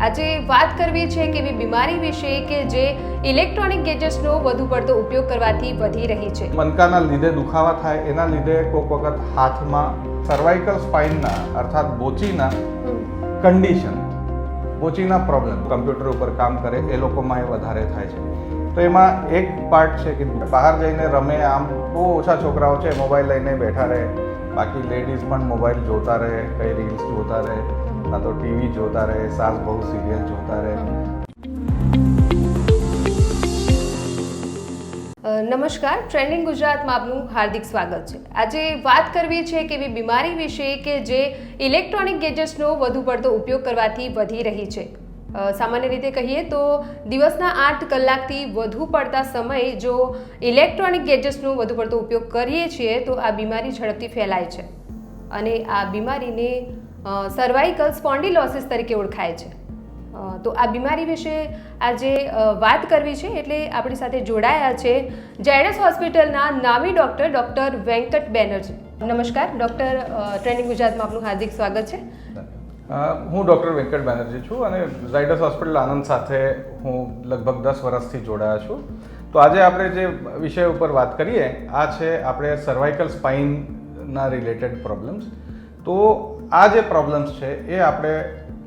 આજે વાત કરવી છે કે એવી બીમારી વિશે કે જે ઇલેક્ટ્રોનિક ગેજેટ્સનો વધુ પડતો ઉપયોગ કરવાથી વધી રહી છે. મનકાના લીધે દુખાવા થાય, એના લીધે કોઈક વખત હાથમાં સર્વાઇકલ સ્પાઇનના અર્થાત બોચીના કન્ડિશન બોચીના પ્રોબ્લેમ કમ્પ્યુટર ઉપર કામ કરે, એ લોકોમાં એ વધારે થાય છે. તો એમાં એક પાર્ટ છે કે બહાર જઈને રમે આમ, બહુ ઓછા છોકરાઓ છે મોબાઈલ લઈને બેઠા રહે. બાકી લેડીઝ પણ મોબાઈલ જોતા રહે, કઈ રીલ્સ જોતા રહે. ના તો ટીવી જોતા રહે, સાસ બહુ સિરિયલ જોતા રહે. નમસ્કાર ટ્રેન્ડિંગ ગુજરાતમાં આપનું હાર્દિક સ્વાગત છે. આજે વાત કરવી છે કે એવી બીમારી વિશે કે જે ઇલેક્ટ્રોનિક ગેજેટ્સનો વધુ પડતો ઉપયોગ કરવાથી વધી રહી છે. સામાન્ય રીતે કહીએ તો દિવસના આઠ કલાકથી વધુ પડતા સમય જો ઇલેક્ટ્રોનિક ગેજેટ્સનો વધુ પડતો ઉપયોગ કરીએ છીએ તો આ બીમારી ઝડપથી ફેલાય છે. અને આ બીમારીને સર્વાઇકલ સ્પોન્ડિલોસિસ તરીકે ઓળખાય છે. તો આ બીમારી વિશે આજે વાત કરવી છે એટલે આપણી સાથે જોડાયા છે જૈનસ હોસ્પિટલના નામી ડૉક્ટર ડૉક્ટર વેંકટ બેનર્જી. નમસ્કાર, ડૉક્ટર ટ્રેનિંગ ગુજરાતમાં આપનું હાર્દિક સ્વાગત છે. હું ડૉક્ટર વેંકટ બેનર્જી છું અને ઝાયડસ હોસ્પિટલ આનંદ સાથે હું લગભગ દસ વર્ષથી જોડાયા છું. તો આજે આપણે જે વિષય ઉપર વાત કરીએ, આ છે આપણે સર્વાઇકલ સ્પાઇનના રિલેટેડ પ્રોબ્લેમ્સ તો આ જે પ્રોબ્લેમ્સ છે, એ આપણે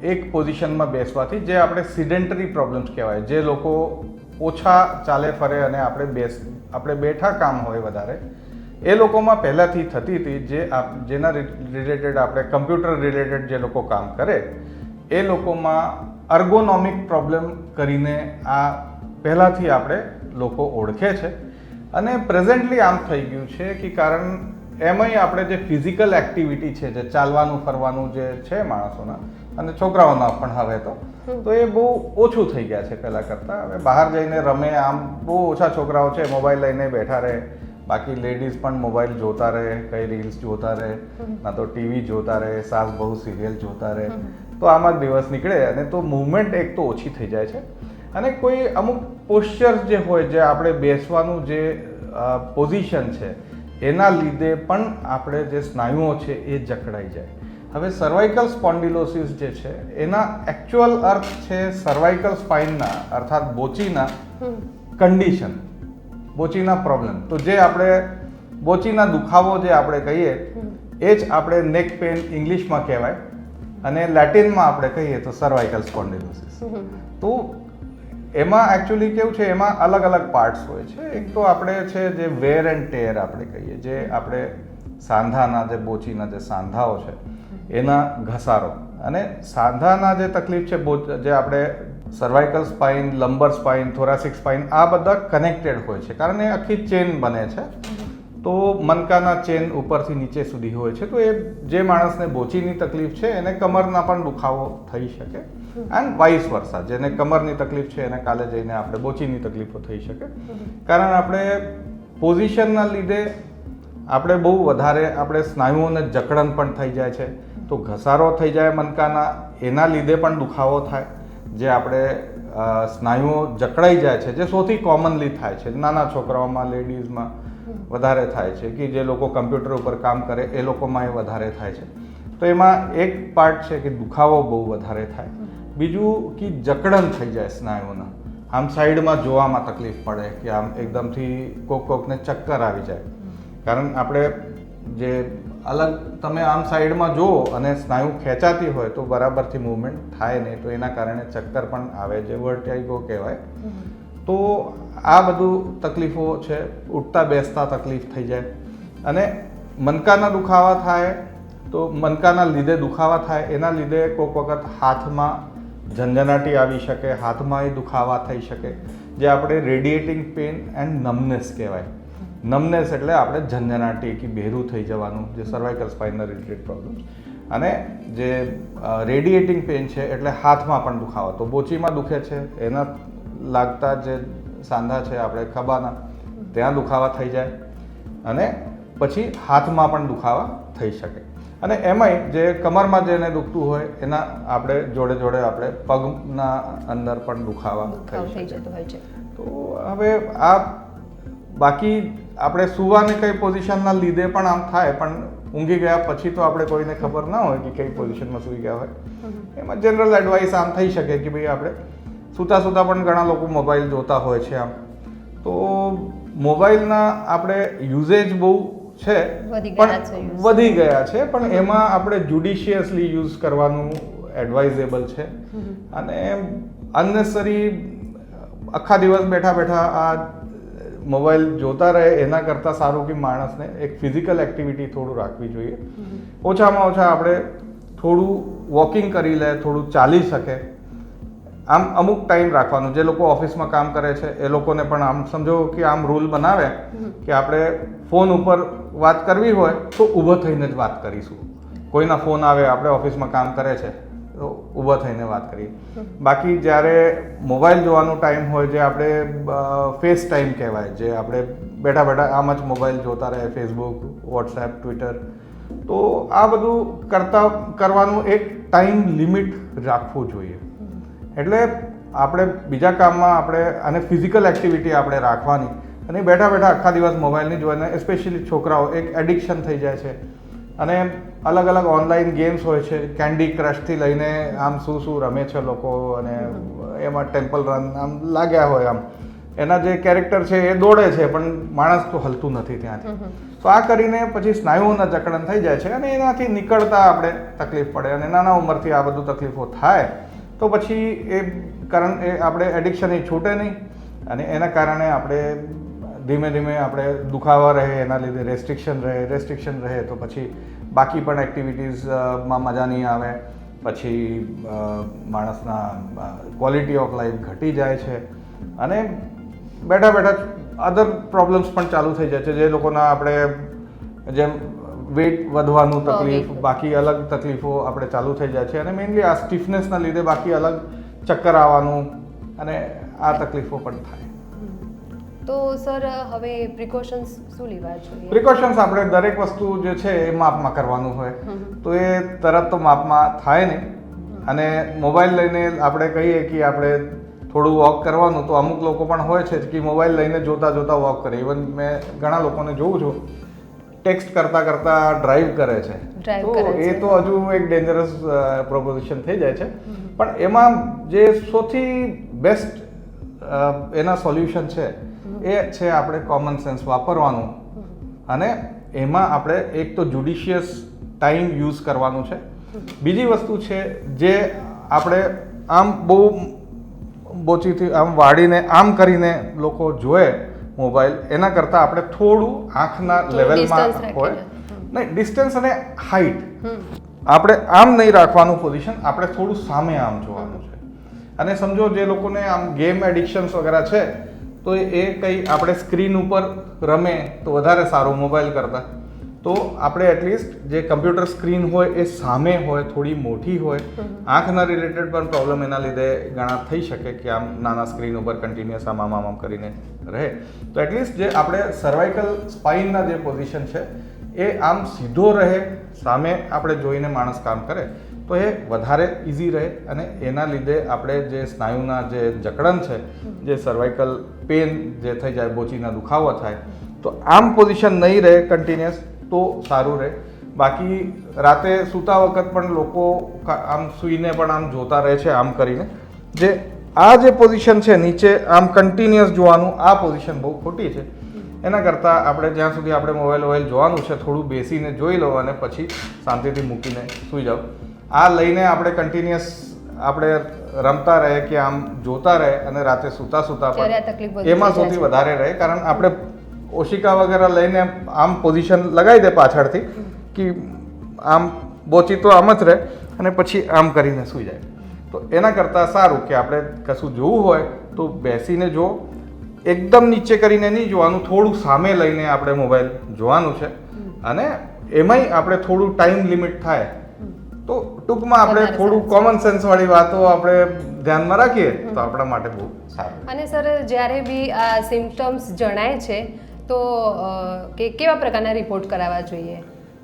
એક પોઝિશનમાં બેસવાથી જે આપણે સિડેન્ટરી પ્રોબ્લેમ્સ કહેવાય, જે લોકો ઓછા ચાલે ફરે અને આપણે બેસ, આપણે બેઠા કામ હોય વધારે, એ લોકોમાં પહેલાંથી થતી હતી જે આપ, જેના રિલેટેડ આપણે કમ્પ્યુટર રિલેટેડ જે લોકો કામ કરે, એ લોકોમાં અર્ગોનોમિક પ્રોબ્લેમ કરીને આ પહેલાંથી આપણે લોકો ઓળખે છે. અને પ્રેઝન્ટલી આમ થઈ ગયું છે કે કારણ એમાંય આપણે જે ફિઝિકલ એક્ટિવિટી છે જે ચાલવાનું ફરવાનું જે છે માણસોના અને છોકરાઓના પણ હવે તો તો એ બહુ ઓછું થઈ ગયા છે પહેલાં કરતાં. હવે બહાર જઈને રમે આમ બહુ ઓછા છોકરાઓ છે મોબાઈલ લઈને બેઠા રહે. બાકી લેડીઝ પણ મોબાઈલ જોતા રહે કઈ રીલ્સ જોતા રહે ના તો ટીવી જોતા રહે સાસ બહુ સિરિયલ જોતા રહે. તો આમાં જ દિવસ નીકળે અને તો મૂવમેન્ટ એક તો ઓછી થઈ જાય છે. અને કોઈ અમુક પોશ્ચર જે હોય જે આપણે બેસવાનું જે પોઝિશન છે એના લીધે પણ આપણે જે સ્નાયુઓ છે એ જકડાઈ જાય. હવે સર્વાઇકલ સ્પોન્ડિલોસિસ જે છે એના એકચ્યુઅલ અર્થ છે સર્વાઇકલ સ્પાઇનના અર્થાત બોચીના કન્ડિશન બોચીના પ્રોબ્લેમ તો જે આપણે બોચીના દુખાવો જે આપણે કહીએ એ જ આપણે નેક પેન ઇંગ્લિશમાં કહેવાય. અને લેટિનમાં આપણે કહીએ તો સર્વાઇકલ સ્પોન્ડિલોસિસ તો એમાં એકચ્યુઅલી કેવું છે, એમાં અલગ અલગ પાર્ટ્સ હોય છે. એક તો આપણે છે જે વેર એન્ડ ટેર આપણે કહીએ, જે આપણે સાંધાના જે બોચીના જે સાંધાઓ છે, એના ઘસારો. અને સાંધાના જે તકલીફ છે બો જે આપણે cervical spine lumbar spine thoracic spine આ બધા કનેક્ટેડ હોય છે. કારણ એ આખી ચેન બને છે. તો મનકાના ચેન ઉપરથી નીચે સુધી હોય છે. તો એ જે માણસને બોચીની તકલીફ છે, એને કમરના પણ દુખાવો થઈ શકે. એન્ડ વાઇસ વર્ષા જેને કમરની તકલીફ છે, એને કાલે જઈને આપણે બોચીની તકલીફો થઈ શકે. કારણ આપણે પોઝિશનના લીધે આપણે બહુ વધારે આપણે સ્નાયુઓને જકડન પણ થઈ જાય છે. તો ઘસારો થઈ જાય મનકાના, એના લીધે પણ દુખાવો થાય. જે આપણે સ્નાયુઓ જકડાઈ જાય છે, જે સૌથી કોમનલી થાય છે. નાના છોકરાઓમાં, લેડીઝમાં વધારે થાય છે કે જે લોકો કમ્પ્યુટર ઉપર કામ કરે, એ લોકોમાં એ વધારે થાય છે. તો એમાં એક પાર્ટ છે કે દુખાવો બહુ વધારે થાય. બીજું કે જકડન થઈ જાય સ્નાયુઓના. આમ સાઈડમાં જોવામાં તકલીફ પડે કે આમ એકદમથી કોક કોકને ચક્કર આવી જાય. કારણ આપણે જે અલગ તમે આમ સાઈડમાં જુઓ અને સ્નાયુ ખેંચાતી હોય તો બરાબરથી મૂવમેન્ટ થાય નહીં. તો એના કારણે ચક્કર પણ આવે જે વર્ટિગો કહેવાય. તો આ બધું તકલીફો છે, ઉઠતા બેસતા તકલીફ થઈ જાય. અને મનકાના દુખાવા થાય તો મનકાના લીધે દુખાવા થાય. એના લીધે કોઈક વખત હાથમાં ઝંઝનાટી આવી શકે, હાથમાં એ દુખાવા થઈ શકે, જે આપણે રેડિએટિંગ પેન એન્ડ નમનેસ કહેવાય. નમનેસ એટલે આપણે ઝંઝનાટી કે બહેરું થઈ જવાનું, જે સર્વાઇકલ સ્પાઇનના રિલેટેડ પ્રોબ્લેમ અને જે રેડિએટિંગ પેન છે એટલે હાથમાં પણ દુખાવો. તો બોચીમાં દુખે છે, એના લાગતા જે સાંધા છે, આપણે ખભાના ત્યાં દુખાવા થઈ જાય. અને પછી હાથમાં પણ દુખાવા થઈ શકે. અને એમાંય જે કમરમાં જેને દુખતું હોય એના આપણે જોડે જોડે આપણે પગના અંદર પણ દુખાવા થઈ જતો હોય છે. તો હવે આ બાકી આપણે સુવાની કઈ પોઝિશનના લીધે પણ આમ થાય પણ ઊંઘી ગયા પછી તો આપણે કોઈને ખબર ના હોય કે કઈ પોઝિશનમાં સૂઈ ગયા હોય. એમાં જનરલ એડવાઇસ આમ થઈ શકે કે ભાઈ આપણે સૂતા સૂતા પણ ઘણા લોકો મોબાઈલ જોતા હોય છે આમ. તો મોબાઈલના આપણે યુઝેજ બહુ છે. પણ વધી ગયા છે પણ એમાં આપણે જુડિશિયસલી યુઝ કરવાનું એડવાઇઝેબલ છે. અને અનનેસરી આખા દિવસ બેઠા બેઠા આ મોબાઈલ જોતા રહે એના કરતાં સારું કે માણસને એક ફિઝિકલ એક્ટિવિટી થોડું રાખવી જોઈએ. ઓછામાં ઓછા આપણે થોડું વોકિંગ કરી લે થોડું ચાલી શકે. આમ અમુક ટાઈમ રાખવાનું. જે લોકો ઓફિસમાં કામ કરે છે એ લોકોને પણ આમ સમજો કે આમ રૂલ બનાવે કે આપણે ફોન ઉપર વાત કરવી હોય તો ઊભો થઈને જ વાત કરીશું. કોઈના ફોન આવે આપણે ઓફિસમાં કામ કરે છે તો ઊભો થઈને વાત કરીએ. બાકી જ્યારે મોબાઈલ જોવાનો ટાઈમ હોય જે આપણે ફેસ ટાઈમ કહેવાય જે આપણે બેઠા બેઠા આમ જ મોબાઈલ જોતા રહે ફેસબુક વોટ્સએપ ટ્વિટર તો આ બધું કરતા કરવાનું એક ટાઈમ લિમિટ રાખવું જોઈએ. એટલે આપણે બીજા કામમાં આપણે આને ફિઝિકલ એક્ટિવિટી આપણે રાખવાની. અને બેઠા બેઠા આખા દિવસ મોબાઈલની જોઈને એસ્પેશિયલી છોકરાઓ એક એડિક્શન થઈ જાય છે. અને અલગ અલગ ઓનલાઈન ગેમ્સ હોય છે. કેન્ડી ક્રશથી લઈને આમ શું શું રમે છે લોકો અને એમાં ટેમ્પલ રન આમ લાગ્યા હોય આમ. એના જે કેરેક્ટર છે એ દોડે છે પણ માણસ તો હલતું નથી ત્યાંથી. તો આ કરીને પછી સ્નાયુઓના જકડન થઈ જાય છે અને એનાથી નીકળતા આપણે તકલીફ પડે અને નાના ઉંમરથી આ બધું તકલીફો થાય. તો પછી એ કારણ એ આપણે એડિક્શન એ છૂટે નહીં અને એના કારણે આપણે ધીમે ધીમે આપણે દુખાવા રહે, એના લીધે રેસ્ટ્રિક્શન રહે રેસ્ટ્રિક્શન રહે, તો પછી બાકી પણ એક્ટિવિટીઝમાં મજા નહીં આવે. પછી માણસના ક્વોલિટી ઓફ લાઈફ ઘટી જાય છે. અને બેઠા બેઠા અધર પ્રોબ્લેમ્સ પણ ચાલુ થઈ જાય છે. જે લોકોના આપણે જેમ વેટ વધવાનું તકલીફ બાકી અલગ તકલીફો આપણે ચાલુ થઈ જાય છે. અને મેઇનલી આ સ્ટીફનેસના લીધે બાકી અલગ ચક્કર આવવાનું અને આ તકલીફો પણ થાય. તો સર હવે પ્રિકોશન્સ શું લેવા જોઈએ? પ્રિકોશન્સ આપણે દરેક વસ્તુ જે છે એ માપમાં કરવાનું હોય. તો એ તરત તો માપમાં થાય નહીં. અને મોબાઈલ લઈને આપણે કહીએ કે આપણે થોડું વોક કરવાનું તો અમુક લોકો પણ હોય છે કે મોબાઈલ લઈને જોતા જોતા વોક કરે. ઇવન મેં ઘણા લોકોને જોઉં છું ટેક્સ્ટ કરતા કરતા ડ્રાઈવ કરે છે. તો એ તો હજુ એક ડેન્જરસ પ્રોપોઝિશન થઈ જાય છે. પણ એમાં જે સૌથી બેસ્ટ એના સોલ્યુશન છે એ છે આપણે કોમન સેન્સ વાપરવાનું. અને એમાં આપણે એક તો જુડિશિયસ ટાઈમ યુઝ કરવાનું છે. બીજી વસ્તુ છે જે આપણે આમ બહુ બોચીથી આમ વાળીને આમ કરીને લોકો જોએ મોબાઈલ એના કરતાં આપણે થોડું આંખના લેવલમાં હોય. નહીં ડિસ્ટન્સ અને હાઈટ આપણે આમ નહીં રાખવાનું પોઝિશન આપણે થોડું સામે આમ જોવાનું છે. અને સમજો જે લોકોને આમ ગેમ એડિક્શન્સ વગેરે છે તો એ કંઈ આપણે સ્ક્રીન ઉપર રમે તો વધારે સારું મોબાઈલ કરતાં. તો આપણે એટલીસ્ટ જે કમ્પ્યુટર સ્ક્રીન હોય એ સામે હોય થોડી મોટી હોય આંખના રિલેટેડ પણ પ્રોબ્લેમ એના લીધે ઘણા થઈ શકે કે આમ નાના સ્ક્રીન ઉપર કન્ટિન્યુઅસ આમ આમ કરીને રહે. તો એટલીસ્ટ જે આપણે સર્વાઇકલ સ્પાઇનના જે પોઝિશન છે એ આમ સીધો રહે સામે આપણે જોઈને માણસ કામ કરે તો એ વધારે ઇઝી રહે અને એના લીધે આપણે જે સ્નાયુના જે જકડન છે જે સર્વાઇકલ પેન જે થઈ જાય બોચીના દુખાવો થાય તો આમ પોઝિશન નહીં રહે કન્ટિન્યુઅસ તો સારું રહે. બાકી રાતે સૂતા વખત પણ લોકો આમ સૂઈને પણ આમ જોતા રહે છે આમ કરીને. જે આ જે પોઝિશન છે નીચે આમ કન્ટિન્યુઅસ જોવાનું આ પોઝિશન બહુ ખોટી છે. એના કરતાં આપણે જ્યાં સુધી આપણે મોબાઈલ વોબાઈલ જોવાનું છે થોડું બેસીને જોઈ લો અને પછી શાંતિથી મૂકીને સૂઈ જાઓ. આ લઈને આપણે કન્ટિન્યુઅસ આપણે રમતા રહે કે આમ જોતા રહે અને રાતે સૂતા સૂતા વધી એમાં સૌથી વધારે રહે. કારણ આપણે ઓશિકા વગેરે લઈને આમ પોઝિશન લગાવી દે પાછળથી કે આમ બોચી તો આમ જ રહે અને પછી આમ કરીને સૂઈ જાય. તો એના કરતાં સારું કે આપણે કશું જોવું હોય તો બેસીને જો એકદમ નીચે કરીને નહીં જોવાનું થોડું સામે લઈને આપણે મોબાઈલ જોવાનું છે. અને એમાંય આપણે થોડું ટાઈમ લિમિટ થાય. તો ટૂંકમાં આપણે થોડું કોમન સેન્સ વાળી વાતો આપણે ધ્યાનમાં રાખીએ તો આપણા માટે બહુ સારું. અને સર જ્યારે બી આ સિમ્ટમ્સ જણાય છે તો કે કેવા પ્રકારના રિપોર્ટ કરાવવા જોઈએ?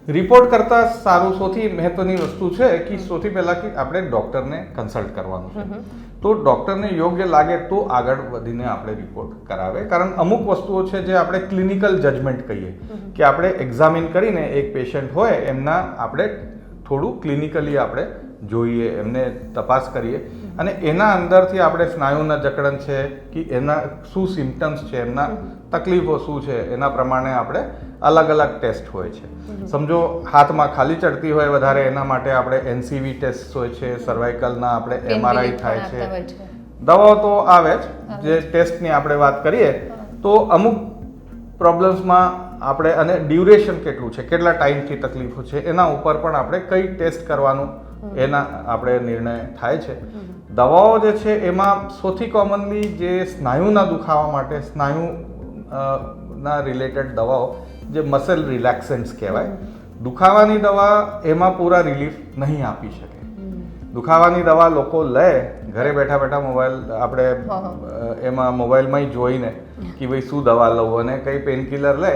રિપોર્ટ કરતાં સારું સૌથી મહત્વની વસ્તુ છે કે સૌથી પહેલાં કે આપણે ડૉક્ટરને કન્સલ્ટ કરવાનું છે. તો ડૉક્ટરને યોગ્ય લાગે તો આગળ વધીને આપણે રિપોર્ટ કરાવે. કારણ અમુક વસ્તુઓ છે જે આપણે ક્લિનિકલ જજમેન્ટ કહીએ. કે આપણે એક્ઝામિન કરીને એક પેશન્ટ હોય એમના આપણે થોડું ક્લિનિકલી આપણે જોઈએ એમને તપાસ કરીએ. અને એના અંદરથી આપણે સ્નાયુના જકડન છે કે એના શું સિમ્ટમ્સ છે એમના તકલીફો શું છે એના પ્રમાણે આપણે અલગ અલગ ટેસ્ટ હોય છે. સમજો હાથમાં ખાલી ચડતી હોય વધારે એના માટે આપણે એનસીવી ટેસ્ટ હોય છે સર્વાઇકલના આપણે એમઆરઆઈ થાય છે. દવાઓ તો આવે જ જે ટેસ્ટની આપણે વાત કરીએ તો અમુક પ્રોબ્લેમ્સમાં આપણે અને ડ્યુરેશન કેટલું છે કેટલા ટાઈમથી તકલીફો છે એના ઉપર પણ આપણે કઈ ટેસ્ટ કરવાનું એના આપણે નિર્ણય થાય છે. દવાઓ જે છે એમાં સૌથી કોમનલી જે સ્નાયુના દુખાવા માટે સ્નાયુ ના રિલેટેડ દવાઓ જે મસલ રિલેક્સન્ટ્સ કહેવાય દુખાવાની દવા એમાં પૂરા રિલીફ નહીં આપી શકે. દુખાવાની દવા લોકો લે ઘરે બેઠા બેઠા મોબાઈલ આપણે એમાં મોબાઈલમાં જોઈને કે ભાઈ શું દવા લઉં અને કઈ પેનકિલર લે.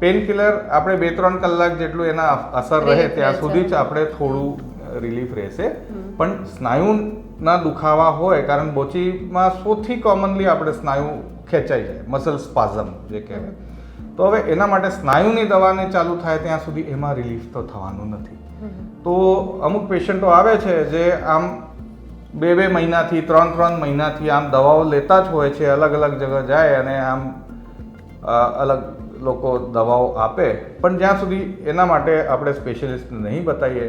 પેનકિલર આપણે બે ત્રણ કલાક જેટલું એના અસર રહે ત્યાં સુધી જ આપણે થોડું રિલીફ રહેશે. પણ સ્નાયુના દુખાવા હોય, કારણ બોચીમાં સૌથી કોમનલી આપણે સ્નાયુ ખેંચાઈ જાય મસલ સ્પાઝમ જે કહેવાય. તો હવે એના માટે સ્નાયુની દવાને ચાલુ થાય ત્યાં સુધી એમાં રિલીફ તો થવાનું નથી. તો અમુક પેશન્ટો આવે છે જે આમ બે બે મહિનાથી, ત્રણ ત્રણ મહિનાથી આમ દવાઓ લેતા જ હોય છે, અલગ અલગ જગ્યા જાય અને આમ અલગ લોકો દવાઓ આપે. પણ જ્યાં સુધી એના માટે આપણે સ્પેશિયલિસ્ટ નહીં બતાવીએ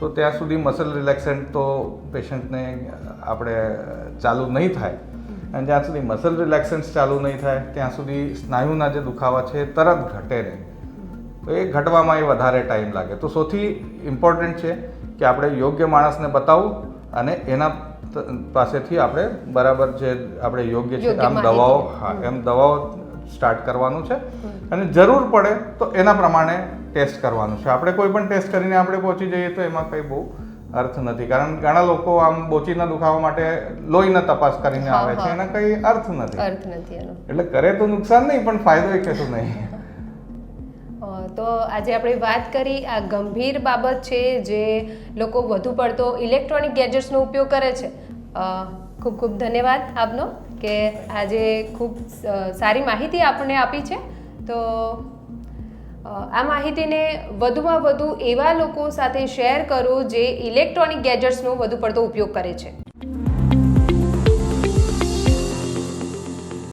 તો ત્યાં સુધી મસલ રિલેક્સન્ટ તો પેશન્ટને આપણે ચાલુ નહીં થાય. અને જ્યાં સુધી મસલ રિલેક્સન્સ ચાલુ નહીં થાય ત્યાં સુધી સ્નાયુના જે દુખાવા છે એ તરત ઘટે નહીં તો એ ઘટવામાં એ વધારે ટાઈમ લાગે. તો સૌથી ઇમ્પોર્ટન્ટ છે કે આપણે યોગ્ય માણસને બતાવવું અને એના પાસેથી આપણે બરાબર જે આપણે યોગ્ય છે આમ દવાઓ હા એમ દવાઓ સ્ટાર્ટ કરવાનું છે. અને જરૂર પડે તો એના પ્રમાણે ટેસ્ટ કરવાનું છે. આપણે કોઈ પણ ટેસ્ટ કરીને આપણે પહોંચી જઈએ તો એમાં કંઈ બહુ અર્થ નથી. કારણ ઘણા લોકો આમ બોચીના દુખાવા માટે લોહીના તપાસ કરીને આવે છે. એના કંઈ અર્થ નથી. અર્થ નથી એનો. એટલે કરે તો નુકસાન નહીં પણ ફાયદો એ કશું નહીં. તો આજે આપણે વાત કરી આ ગંભીર બાબત છે જે લોકો વધુ પડતો ઇલેક્ટ્રોનિક ગેજેટ્સનો ઉપયોગ કરે છે. ખૂબ ખૂબ ધન્યવાદ આપનો કે આજે ખૂબ સારી માહિતી આપણને આપી છે. તો આ માહિતીને વધુમાં વધુ એવા લોકો સાથે શેર કરો જે ઇલેક્ટ્રોનિક ગેજેટ્સનો વધુ પડતો ઉપયોગ કરે છે.